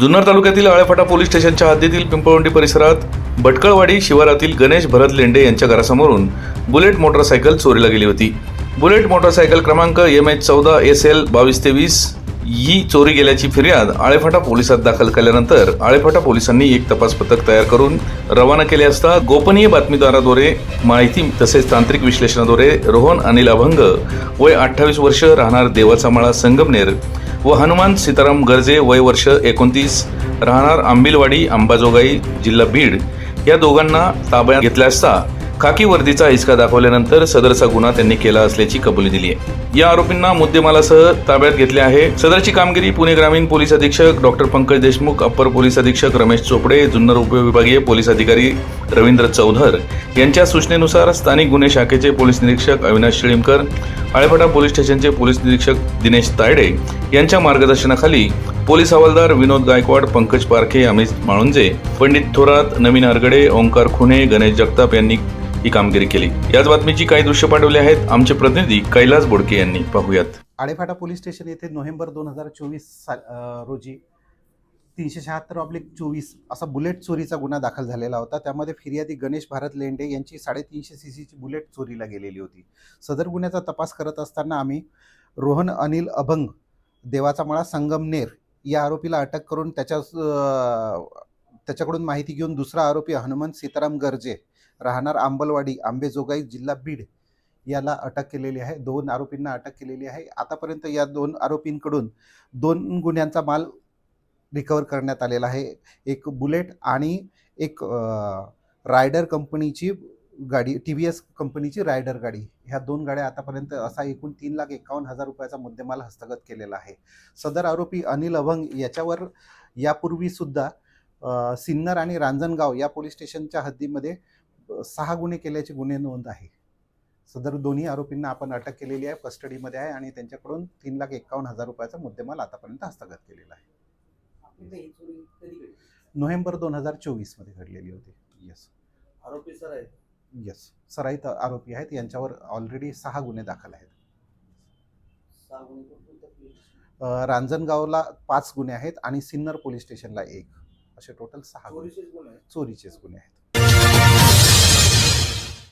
जुन्नर तालुक्यातील आळेफाटा पोलीस स्टेशनच्या हद्दीतील पिंपळवंडी परिसरात भटकळवाडी शिवारातील गणेश भरत लेंडे यांच्या घरासमोरून बुलेट मोटरसायकल चोरीला गेली होती. बुलेट मोटरसायकल क्रमांक एम एच चौदा एस एल बावीस तेवीस ही चोरी गेल्याची फिर्याद आळेफाटा पोलिसात दाखल केल्यानंतर आळेफाटा पोलिसांनी एक तपास पथक तयार करून रवाना केले असता गोपनीय बातमीदाराद्वारे माहिती तसेच तांत्रिक विश्लेषणाद्वारे रोहन अनिल अभंग वय अठ्ठावीस वर्ष राहणार देवाचा माळा संगमनेर व हनुमान सीताराम गर्जे वय वर्ष एकोणतीस राहणार आंबिलवाडी अंबाजोगाई जिल्हा बीड. या दोघांना ताब्यात घेतल्या असता खाकी वर्दीचा हिसका दाखवल्यानंतर सदरचा गुन्हा त्यांनी केला असल्याची कबुली दिली आहे. या आरोपींना मुद्देमालासह ताब्यात घेतले आहे सदरची कामगिरी पुणे ग्रामीण पोलीस अधीक्षक doctor Pankaj Deshmukh upper police अधीक्षक रमेश चोपडे जुन्नर उपविभागीय पोलीस अधिकारी रवींद्र चौधर यांच्या सूचनेनुसार स्थानिक गुन्हे शाखेचे पोलीस निरीक्षक अविनाश शिळीमकर आळेफाटा पोलीस स्टेशनचे पोलीस निरीक्षक दिनेश तायडे यांच्या मार्गदर्शनाखाली पोलीस हवालदार विनोद गायकवाड पंकज पारखे अमित माळुंजे पंडित थोरात नवीन हरगडे ओंकार खुने गणेश जगताप यांनी ही कामगिरी केली. याच बातमीची काही दृश्य पाठवली आहेत. आमचे प्रतिनिधी कैलास बोडके यांनी. पाहूयात. आळेफाटा पोलीस स्टेशन येथे नोव्हेंबर दोन हजार चोवीस रोजी तीनशे शहात्तर ऑब्लिक चोवीस असा बुलेट चोरीचा गुन्हा दाखल झालेला होता. त्यामध्ये फिर्यादी गणेश भारत लेंडे यांची साडेतीनशे सी सीची बुलेट चोरीला गेलेली होती. सदर गुन्ह्याचा तपास करत असताना आम्ही रोहन अनिल अभंग देवाचा मळा संगमनेर या आरोपीला अटक करून त्याच्या त्याच्याकडून माहिती घेऊन दुसरा आरोपी हनुमंत सीताराम गर्जे राहणार आंबलवाडी आंबेजोगाई जिल्हा बीड याला अटक केलेली आहे. दोन आरोपींना अटक केलेली आहे. आतापर्यंत या दोन आरोपींकडून दोन गुन्ह्यांचा माल रिकवर करण्यात आलेला आहे. एक बुलेट आणि एक रायडर कंपनीची गाडी टी व्ही एस कंपनीची रायडर गाडी. ह्या दोन गाड्या आतापर्यंत असा एकूण तीन लाख एकावन्न हजार रुपयाचा मुद्देमाल हस्तगत केलेला आहे. सदर आरोपी अनिल अभंग याच्यावर यापूर्वीसुद्धा सिन्नर आणि रांजणगाव या पोलीस स्टेशनच्या हद्दीमध्ये सहा गुन्हे केल्याचे गुन्हे नोंद आहे. सदर दोन्ही आरोपींना आपण अटक केलेली आहे कस्टडीमध्ये आहे आणि त्यांच्याकडून तीन लाख एकावन्न हजार रुपयाचा मुद्देमाल आतापर्यंत हस्तगत केलेला आहे. नोव्हेंबर दोन हजार चोवीसमध्ये घडलेली होती. येस आरोपी सर आहेत. येस सराईत आरोपी आहेत. यांच्यावर ऑलरेडी सहा गुन्हे दाखल आहेत. रांजणगावला पाच गुन्हे आहेत आणि सिन्नर पोलीस स्टेशनला एक. असे टोटल सहा गुन्हे चोरीचेच गुन्हे आहेत.